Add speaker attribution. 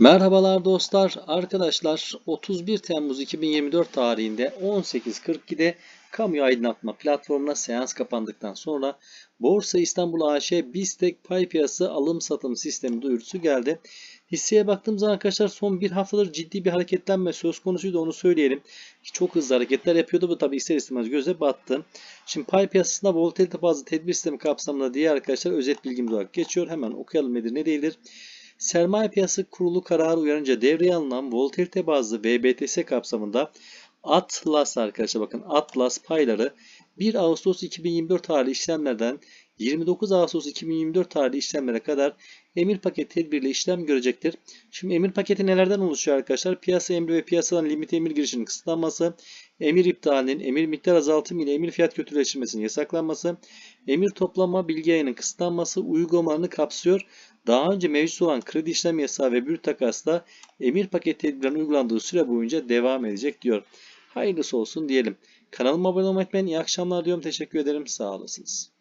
Speaker 1: Merhabalar dostlar. Arkadaşlar 31 Temmuz 2024 tarihinde 18.42'de kamu aydınlatma platformuna seans kapandıktan sonra Borsa İstanbul AŞ BISTEK pay piyasası alım satım sistemi duyurusu geldi. Hisseye baktığımız zaman arkadaşlar son bir haftadır ciddi bir hareketlenme söz konusuydu onu söyleyelim. Çok hızlı hareketler yapıyordu bu tabi ister istemez göze battı. Şimdi pay piyasasında volatilite bazlı tedbir sistemi kapsamında diye arkadaşlar özet bilgimiz olarak geçiyor. Hemen okuyalım nedir ne değildir. Sermaye Piyasası Kurulu kararı uyarınca devreye alınan volatilite bazlı VBTS kapsamında Atlas arkadaşlar bakın Atlas payları 1 Ağustos 2024 tarihli işlemlerden 29 Ağustos 2024 tarihli işlemlere kadar emir paket tedbiriyle işlem görecektir. Şimdi emir paketi nelerden oluşuyor arkadaşlar? Piyasa emri ve piyasadan limit emir girişinin kısıtlanması, emir iptalinin, emir miktar azaltımı ile emir fiyat kötüleştirmesinin yasaklanması, emir toplama bilgi yayının kısıtlanması uygulamalarını kapsıyor. Daha önce mevcut olan kredi işlem yasağı ve brüt takasla emir paket tedbirlerinin uygulandığı süre boyunca devam edecek diyor. Hayırlısı olsun diyelim. Kanalıma abone olmayı unutmayın. İyi akşamlar diyorum. Teşekkür ederim. Sağ olasınız.